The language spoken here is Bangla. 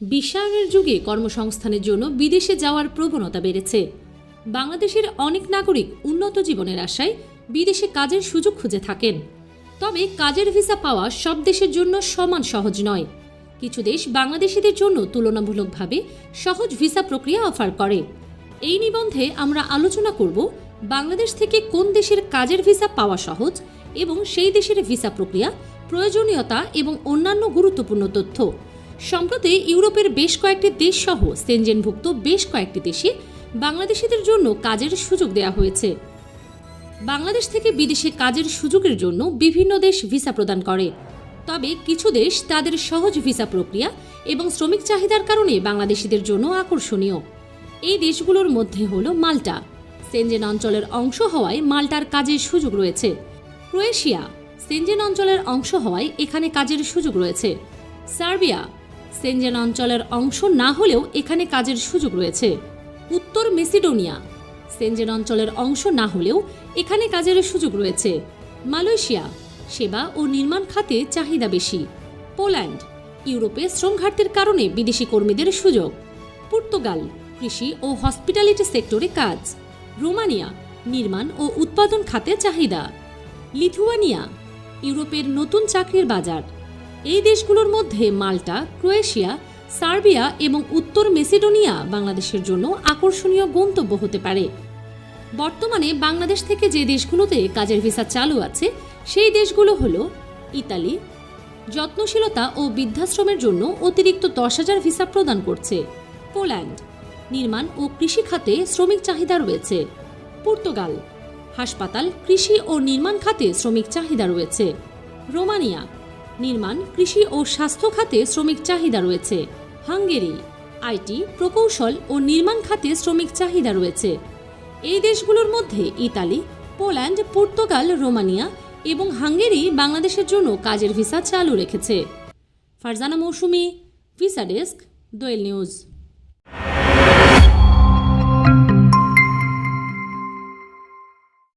বিশ্বায়নের যুগে কর্মসংস্থানের জন্য বিদেশে যাওয়ার প্রবণতা বেড়েছে। বাংলাদেশের অনেক নাগরিক উন্নত জীবনের আশায় বিদেশে কাজের সুযোগ খুঁজে থাকেন। তবে কাজের ভিসা পাওয়া সব দেশের জন্য সমান সহজ নয়। কিছু দেশ বাংলাদেশিদের জন্য তুলনামূলকভাবে সহজ ভিসা প্রক্রিয়া অফার করে। এই নিবন্ধে আমরা আলোচনা করব বাংলাদেশ থেকে কোন দেশের কাজের ভিসা পাওয়া সহজ এবং সেই দেশের ভিসা প্রক্রিয়া, প্রয়োজনীয়তা এবং অন্যান্য গুরুত্বপূর্ণ তথ্য। সম্প্রতি ইউরোপের বেশ কয়েকটি দেশ সহ সেনজেনভুক্ত বেশ কয়েকটি দেশে বাংলাদেশিদের জন্য কাজের সুযোগ দেওয়া হয়েছে। বাংলাদেশ থেকে বিদেশে কাজের সুযোগের জন্য বিভিন্ন দেশ ভিসা প্রদান করে। তবে কিছু দেশ তাদের সহজ ভিসা প্রক্রিয়া এবং শ্রমিক চাহিদার কারণে বাংলাদেশিদের জন্য আকর্ষণীয়। এই দেশগুলোর মধ্যে হল মাল্টা। সেনজেন অঞ্চলের অংশ হওয়ায় মাল্টার কাজের সুযোগ রয়েছে। ক্রোয়েশিয়া। সেনজেন অঞ্চলের অংশ হওয়ায় এখানে কাজের সুযোগ রয়েছে। সার্বিয়া। সেনজেন অঞ্চলের অংশ না হলেও এখানে কাজের সুযোগ রয়েছে। উত্তর মেসিডোনিয়া, সেনজেন অঞ্চলের অংশ না হলেও এখানে কাজের সুযোগ রয়েছে। মালয়েশিয়া, সেবা ও নির্মাণ খাতে চাহিদা বেশি। পোল্যান্ড, ইউরোপে শ্রম ঘাটতির কারণে বিদেশি কর্মীদের সুযোগ। পর্তুগাল, কৃষি ও হসপিটালিটি সেক্টরে কাজ। রোমানিয়া, নির্মাণ ও উৎপাদন খাতে চাহিদা। লিথুয়ানিয়া, ইউরোপের নতুন চাকরির বাজার। এই দেশগুলোর মধ্যে মাল্টা, ক্রোয়েশিয়া, সার্বিয়া এবং উত্তর মেসিডোনিয়া বাংলাদেশের জন্য আকর্ষণীয় গন্তব্য হতে পারে। বর্তমানে বাংলাদেশ থেকে যে দেশগুলোতে কাজের ভিসা চালু আছে, সেই দেশগুলো হল ইতালি। যত্নশীলতা ও বৃদ্ধাশ্রমের জন্য অতিরিক্ত দশ হাজার ভিসা প্রদান করছে। পোল্যান্ড, নির্মাণ ও কৃষি খাতে শ্রমিক চাহিদা রয়েছে। পর্তুগাল, হাসপাতাল, কৃষি ও নির্মাণ খাতে শ্রমিক চাহিদা রয়েছে। রোমানিয়া নির্মাণ, কৃষি ও স্বাস্থ্য খাতে শ্রমিক চাহিদা রয়েছে। হাঙ্গেরি, আইটি, প্রকৌশল ও নির্মাণ খাতে শ্রমিক চাহিদা রয়েছে। এই দেশগুলোর মধ্যে ইতালি, পোল্যান্ড, পর্তুগাল, রোমানিয়া এবং হাঙ্গেরি বাংলাদেশের জন্য কাজের ভিসা চালু রেখেছে। Farzana Mousumi, visa desk, Doel news.